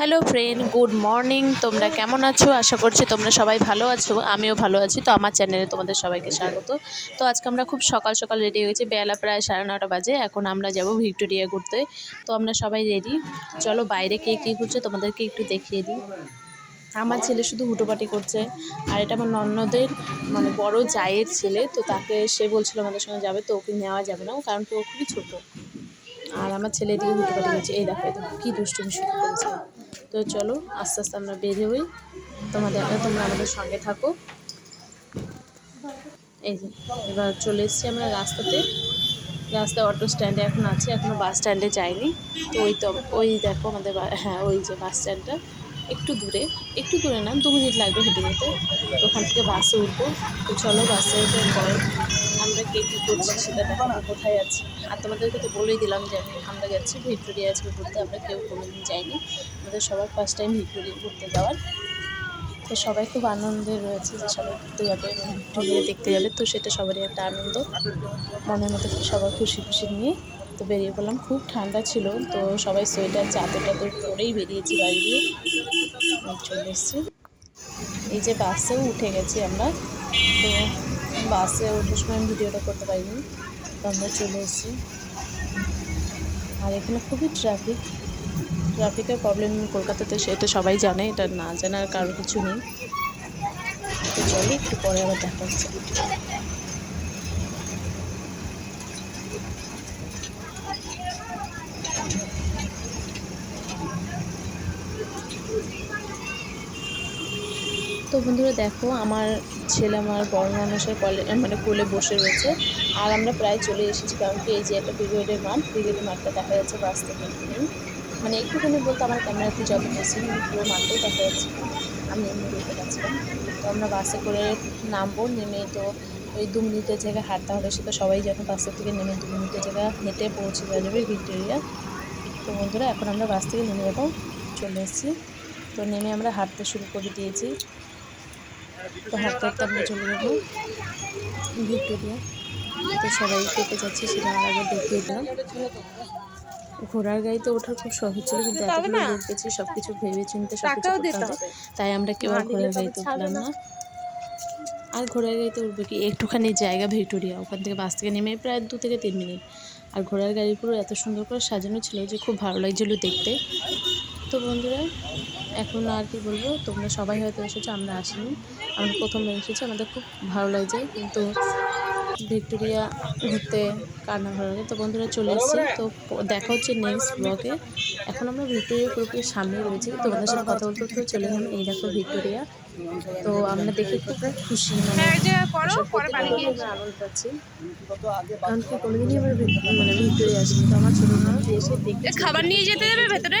Hello friend, good morning. তোমরা কেমন আছো? আশা করছি তোমরা সবাই ভালো আছো, আমিও ভালো আছি। তো আমার চ্যানেলে তোমাদের সবাইকে স্বাগত। তো আজকে আমরা খুব সকাল সকাল রেডি হয়েছি, বেলা প্রায় সাড়ে নটা বাজে। এখন আমরা যাব ভিক্টোরিয়া ঘুরতে। তো আমরা সবাই রেডি চলো বাইরে কে কী ঘুরছে তোমাদেরকে একটু দেখিয়ে দিই। আমার ছেলে শুধু হুটোপাটি করছে, আর এটা আমার ননদের মানে বড় জায়ের ছেলে। তো তাকে সে বলছিল আমাদের সঙ্গে যাবে, তো ওকে নেওয়া যাবে না, কারণ তো ও খুবই ছোটো। আর আমার ছেলে দিয়ে হুটোপাটি করছে। এই দেখো কী দুষ্টুমি শুরু করেছে। তো চলো, আস্তে আস্তে আমরা বের হই। তোমাদের, তোমরা আমাদের সঙ্গে থাকো। এই যে, এবার চলে এসেছি আমরা রাস্তাতে। রাস্তায় অটো স্ট্যান্ডে এখন আছে এখনও বাস স্ট্যান্ডে যাইনি। তো ওই তো, ওই দেখো আমাদের হ্যাঁ ওই যে বাস স্ট্যান্ডটা। একটু দূরে একটু দূরে না, দু মিনিট লাগবে হেঁটে যেতে। ওখান থেকে বাসে উঠবো। তো চলো, বাসে উঠে পরে আমরা কে কী করছি সেটা দেখাবো, কোথায় আছি। আর তোমাদেরকে তো বলেই দিলাম যে আমি আমরা যাচ্ছি ভিক্টোরিয়া আজকে ঘুরতে, আমরা কেউ কোনোদিন যাইনি। আমাদের সবার ফার্স্ট টাইম ভিক্টোরিয়া ঘুরতে যাওয়ার। তো সবাই খুব আনন্দে রয়েছে যে সবাই ঘুরতে যাবে, ভিক্টোরিয়া দেখতে যাবে। তো সেটা সবারই একটা আনন্দ। মনের মতো সবার খুশি খুশি নিয়ে তো বেরিয়ে পড়লাম। খুব ঠান্ডা ছিল, তো সবাই সোয়েটার, চাদর টাদর পরেই বেরিয়েছি বাড়ি দিয়ে চলে এসেছি। এই যে বাসেও উঠে গেছি আমরা। তো বাসে ওঠার সময় ভিডিওটা করতে পারিনি। আমরা চলে এসেছি। আর এখানে খুবই ট্রাফিক ট্রাফিকের প্রবলেম কলকাতাতে সে তো সবাই জানে, এটা না জানার কারও কিছু নেই। তো চলে একটু পরে আবার দেখা হচ্ছে। তো বন্ধুরা দেখো, আমার ছেলে, আমার বড় মানুষের কলে মানে কোলে বসে রয়েছে। আর আমরা প্রায় চলে এসেছি কারণ কি এই যে একটা ব্রিগেডের মাঠ। ব্রিগেডের মাঠটা দেখা যাচ্ছে বাস থেকে মানে একটুখানি বলতে আমার ক্যামেরাতে যত বেশি পুরো মাঠটাই দেখা যাচ্ছে। আমি এমনি দেখতে পাচ্ছিলাম তো আমরা বাসে করে নামবো, নেমে তো ওই দু মিনিটের জায়গায় হাঁটতে হবে সেটা সবাই যখন বাসের থেকে নেমে দু মিনিটের জায়গায় হেঁটে পৌঁছে দেওয়া যাবে ভিক্টোরিয়া। তো বন্ধুরা, এখন আমরা বাস থেকে নেমে যাব। চলে এসেছি। তো নেমে আমরা হাঁটতে শুরু করে দিয়েছি। তো হাঁটতে হাঁটতে আমরা চলে যাব। ভিক্টোরিয়া। তো সবাই কেটে যাচ্ছে সেটা আমার আগে দেখিয়ে দিলাম। ঘোড়ার গাড়িতে ওঠার খুব সহজ ছিল কিন্তু এতগুলো লোক গেছি সব কিছু ভেবে চিনতে সব কিছু করতে হবে। তাই আমরা কেউ আর ঘোড়ার গাড়িতে উঠলাম না। আর ঘোড়ার গাড়িতে উঠবে কি? একটুখানি জায়গা ভিক্টোরিয়া ওখান থেকে বাস থেকে নেমে প্রায় দু থেকে তিন মিনিট। আর ঘোড়ার গাড়ি পুরো এত সুন্দর করে সাজানো ছিল যে খুব ভালো লাগছিল দেখতে। তো বন্ধুরা এখন আর কি বলব তোমরা সবাই হয়তো এসেছ আমরা আসিনি। আমরা প্রথম এসেছি আমাদের খুব ভালো লাগছে কিন্তু ভিক্টোরিয়া ঘুরতে কার না ভালো লাগে? তো বন্ধুরা চলে এসেছি তো দেখা হচ্ছে নেক্সট ব্লগে এখন আমরা ভিক্টোরিয়া পুরোপুরি সামনে রয়েছি তোমাদের সাথে কথা বলতে বলতে চলে গেলাম এই দেখো ভিক্টোরিয়া। তো আমরা দেখে খুব খুশি মানে সব আমরা আনন্দ পাচ্ছি। কারণ কি কোনোদিনই আমার মানে ভিক্টোরিয়া আসেনি তো আমার ছোটো এসে খাবার নিয়ে যেতে দেবে ভেতরে?